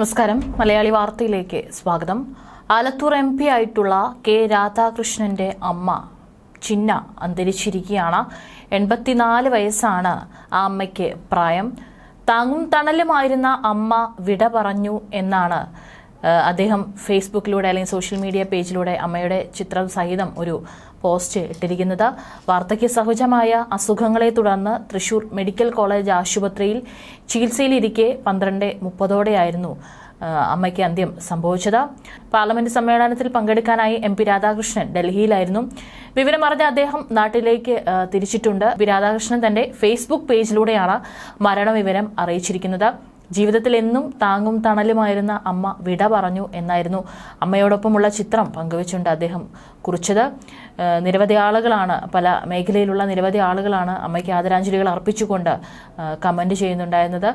നമസ്കാരം. മലയാളി വാർത്തയിലേക്ക് സ്വാഗതം. ആലത്തൂർ എം പി ആയിട്ടുള്ള കെ രാധാകൃഷ്ണന്റെ അമ്മ ചിന്ന അന്തരിച്ചിരിക്കുകയാണ്. എൺപത്തിനാല് വയസ്സാണ് ആ അമ്മയ്ക്ക് പ്രായം. താങ്ങും തണലുമായിരുന്ന അമ്മ വിട പറഞ്ഞു എന്നാണ് അദ്ദേഹം ഫേസ്ബുക്കിലൂടെ അല്ലെങ്കിൽ സോഷ്യൽ മീഡിയ പേജിലൂടെ അമ്മയുടെ ചിത്രം സഹിതം ഒരു പോസ്റ്റ് ഇട്ടിരിക്കുന്നത്. വാർദ്ധക്യ സഹജമായ അസുഖങ്ങളെ തുടർന്ന് തൃശൂർ മെഡിക്കൽ കോളേജ് ആശുപത്രിയിൽ ചികിത്സയിലിരിക്കെ പന്ത്രണ്ട് മുപ്പതോടെയായിരുന്നു അമ്മയ്ക്ക് അന്ത്യം സംഭവിച്ചത്. പാർലമെന്റ് സമ്മേളനത്തിൽ പങ്കെടുക്കാനായി എം പി രാധാകൃഷ്ണൻ ഡൽഹിയിലായിരുന്നു. വിവരമറിഞ്ഞ അദ്ദേഹം നാട്ടിലേക്ക് തിരിച്ചിട്ടുണ്ട്. പി രാധാകൃഷ്ണൻ തന്റെ ഫേസ്ബുക്ക് പേജിലൂടെയാണ് മരണവിവരം അറിയിച്ചിരിക്കുന്നത്. ജീവിതത്തിൽ എന്നും താങ്ങും തണലുമായിരുന്ന അമ്മ വിട പറഞ്ഞു എന്നായിരുന്നു. അമ്മയോടൊപ്പമുള്ള ചിത്രം പങ്കുവച്ചുകൊണ്ട് അദ്ദേഹം കുറിച്ചത്. നിരവധി ആളുകളാണ് പല മേഖലയിലുള്ള നിരവധി ആളുകളാണ് അമ്മയ്ക്ക് ആദരാഞ്ജലികൾ അർപ്പിച്ചുകൊണ്ട് കമന്റ് ചെയ്യുന്നുണ്ടായിരുന്നത്.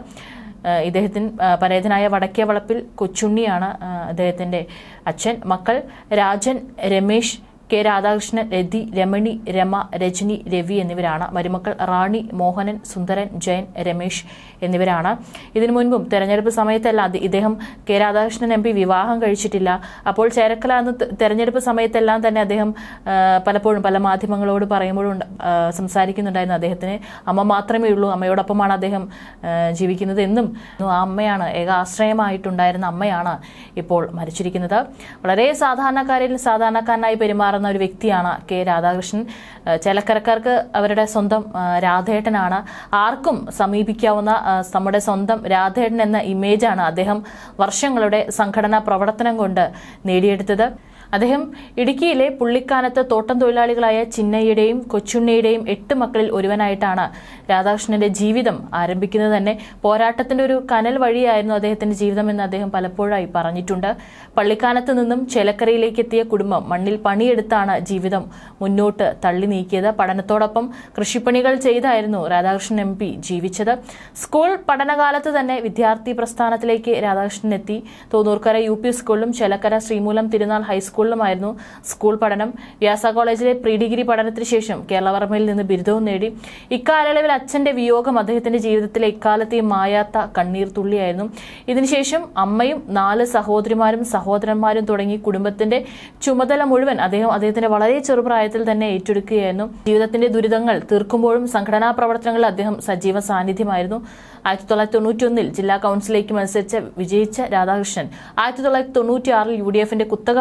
ഇദ്ദേഹത്തിന് പരേതനായ വടക്കേ വളപ്പിൽ കൊച്ചുണ്ണിയാണ് അദ്ദേഹത്തിന്റെ അച്ഛൻ. മക്കൾ രാജൻ രമേശ് കെ രാധാകൃഷ്ണൻ രതി രമണി രമ രജനി രവി എന്നിവരാണ്. മരുമക്കൾ റാണി മോഹനൻ സുന്ദരൻ ജയൻ രമേശ് എന്നിവരാണ്. ഇതിനു മുൻപും തെരഞ്ഞെടുപ്പ് സമയത്തല്ല ഇദ്ദേഹം കെ രാധാകൃഷ്ണൻ എം പി വിവാഹം കഴിച്ചിട്ടില്ല. അപ്പോൾ ചേരക്കല അന്ന് തെരഞ്ഞെടുപ്പ് സമയത്തെല്ലാം തന്നെ അദ്ദേഹം പലപ്പോഴും പല മാധ്യമങ്ങളോട് പറയുമ്പോഴും സംസാരിക്കുന്നുണ്ടായിരുന്നു അദ്ദേഹത്തിന്. അമ്മ മാത്രമേ ഉള്ളൂ. അമ്മയോടൊപ്പമാണ് അദ്ദേഹം ജീവിക്കുന്നത് എന്നും. ആ അമ്മയാണ് ഏക ആശ്രയമായിട്ടുണ്ടായിരുന്ന അമ്മയാണ് ഇപ്പോൾ മരിച്ചിരിക്കുന്നത്. വളരെ സാധാരണക്കാരിൽ സാധാരണക്കാരനായി പെരുമാറുന്ന ഒരു വ്യക്തിയാണ് കെ രാധാകൃഷ്ണൻ. ചേലക്കരക്കാർക്ക് അവരുടെ സ്വന്തം രാധേട്ടനാണ്. ആർക്കും സമീപിക്കാവുന്ന നമ്മുടെ സ്വന്തം രാധേട്ടൻ എന്ന ഇമേജാണ് അദ്ദേഹം വർഷങ്ങളുടെ സംഘടനാ പ്രവർത്തനം കൊണ്ട് നേടിയെടുത്തത്. അദ്ദേഹം ഇടുക്കിയിലെ പുള്ളിക്കാനത്ത് തോട്ടം തൊഴിലാളികളായ ചിന്നയുടെയും കൊച്ചുണ്ണിയുടെയും എട്ട് മക്കളിൽ ഒരുവനായിട്ടാണ് രാധാകൃഷ്ണന്റെ ജീവിതം ആരംഭിക്കുന്നത് തന്നെ. പോരാട്ടത്തിന്റെ ഒരു കനൽ വഴിയായിരുന്നു അദ്ദേഹത്തിന്റെ ജീവിതം എന്ന് അദ്ദേഹം പലപ്പോഴായി പറഞ്ഞിട്ടുണ്ട്. പള്ളിക്കാനത്ത് നിന്നും ചേലക്കരയിലേക്ക് എത്തിയ കുടുംബം മണ്ണിൽ പണിയെടുത്താണ് ജീവിതം മുന്നോട്ട് തള്ളി നീക്കിയത്. പഠനത്തോടൊപ്പം കൃഷിപ്പണികൾ ചെയ്തായിരുന്നു രാധാകൃഷ്ണൻ എം പി ജീവിച്ചത്. സ്കൂൾ പഠനകാലത്ത് തന്നെ വിദ്യാർത്ഥി പ്രസ്ഥാനത്തിലേക്ക് രാധാകൃഷ്ണൻ എത്തി. തോന്നൂർക്കര യു പി സ്കൂളിലും ചേലക്കര ശ്രീമൂലം തിരുനാൾ ഹൈസ്കൂളിലുമായിരുന്നു സ്കൂൾ പഠനം വ്യാസ കോളേജിലെ പ്രീ ഡിഗ്രി പഠനത്തിന് ശേഷം കേരളവർമ്മയിൽ നിന്ന് ബിരുദവും നേടി. ഇക്കാലയളവിൽ അച്ഛന്റെ വിയോഗം അദ്ദേഹത്തിന്റെ ജീവിതത്തിലെ ഇക്കാലത്തെയും മായാത്ത കണ്ണീർ തുള്ളിയായിരുന്നു. ഇതിനുശേഷം അമ്മയും നാല് സഹോദരിമാരും സഹോദരന്മാരും തുടങ്ങി കുടുംബത്തിന്റെ ചുമതല മുഴുവൻ അദ്ദേഹം അദ്ദേഹത്തിന്റെ വളരെ ചെറുപ്രായത്തിൽ തന്നെ ഏറ്റെടുക്കുകയായിരുന്നു. ജീവിതത്തിന്റെ ദുരിതങ്ങൾ തീർക്കുമ്പോഴും സംഘടനാ പ്രവർത്തനങ്ങളിൽ അദ്ദേഹം സജീവ സാന്നിധ്യമായിരുന്നു. ആയിരത്തി തൊള്ളായിരത്തി തൊണ്ണൂറ്റിയൊന്നിൽ ജില്ലാ കൌൺസിലേക്ക് മത്സരിച്ച വിജയിച്ച രാധാകൃഷ്ണൻ ആയിരത്തി തൊള്ളായിരത്തി തൊണ്ണൂറ്റിയാറിൽ യു ഡി എഫിന്റെ കുത്തക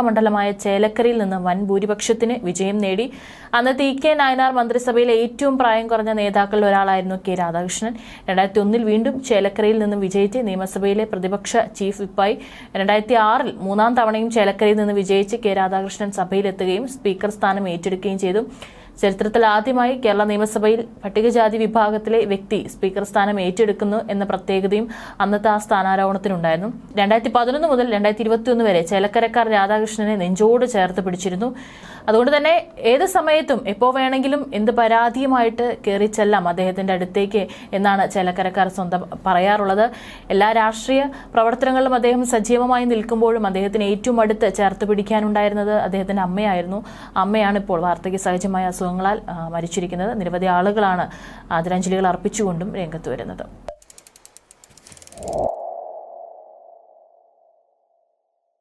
ചേലക്കരയിൽ നിന്ന് വൻ ഭൂരിപക്ഷത്തിന് വിജയം നേടി. അന്നത്തെ ഇ കെ നായനാർ മന്ത്രിസഭയിലെ ഏറ്റവും പ്രായം കുറഞ്ഞ നേതാക്കളിൽ ഒരാളായിരുന്നു കെ രാധാകൃഷ്ണൻ. രണ്ടായിരത്തി ഒന്നിൽ വീണ്ടും ചേലക്കരയിൽ നിന്നും വിജയിച്ച് നിയമസഭയിലെ പ്രതിപക്ഷ ചീഫ് വിപ്പായി. രണ്ടായിരത്തി ആറിൽ മൂന്നാം തവണയും ചേലക്കരയിൽ നിന്ന് വിജയിച്ച് കെ രാധാകൃഷ്ണൻ സഭയിലെത്തുകയും സ്പീക്കർ സ്ഥാനം ഏറ്റെടുക്കുകയും ചെയ്തു. ചരിത്രത്തിൽ ആദ്യമായി കേരള നിയമസഭയിൽ പട്ടികജാതി വിഭാഗത്തിലെ വ്യക്തി സ്പീക്കർ സ്ഥാനം ഏറ്റെടുക്കുന്നു എന്ന പ്രത്യേകതയും അന്നത്തെ ആ സ്ഥാനാരോഹണത്തിനുണ്ടായിരുന്നു. രണ്ടായിരത്തി പതിനൊന്ന് മുതൽ രണ്ടായിരത്തി ഇരുപത്തിയൊന്ന് വരെ ചേലക്കരക്കാർ രാധാകൃഷ്ണനെ നെഞ്ചോട് ചേർത്ത് പിടിച്ചിരുന്നു. അതുകൊണ്ട് തന്നെ ഏത് സമയത്തും എപ്പോൾ വേണമെങ്കിലും എന്ത് പരാതിയുമായിട്ട് കയറി ചെല്ലാം അദ്ദേഹത്തിന്റെ അടുത്തേക്ക് എന്നാണ് ചേലക്കരക്കാർ സ്വന്തം പറയാറുള്ളത്. എല്ലാ രാഷ്ട്രീയ പ്രവർത്തനങ്ങളിലും അദ്ദേഹം സജീവമായി നിൽക്കുമ്പോഴും അദ്ദേഹത്തിന് ഏറ്റവും അടുത്ത് ചേർത്ത് പിടിക്കാനുണ്ടായിരുന്നത് അദ്ദേഹത്തിന്റെ അമ്മയായിരുന്നു. അമ്മയാണ് ഇപ്പോൾ വാർത്തയ്ക്ക് സഹജമായ അസുഖങ്ങളാൽ മരിച്ചിരിക്കുന്നത്. നിരവധി ആളുകളാണ് ആദരാഞ്ജലികൾ അർപ്പിച്ചുകൊണ്ടും രംഗത്ത് വരുന്നത്.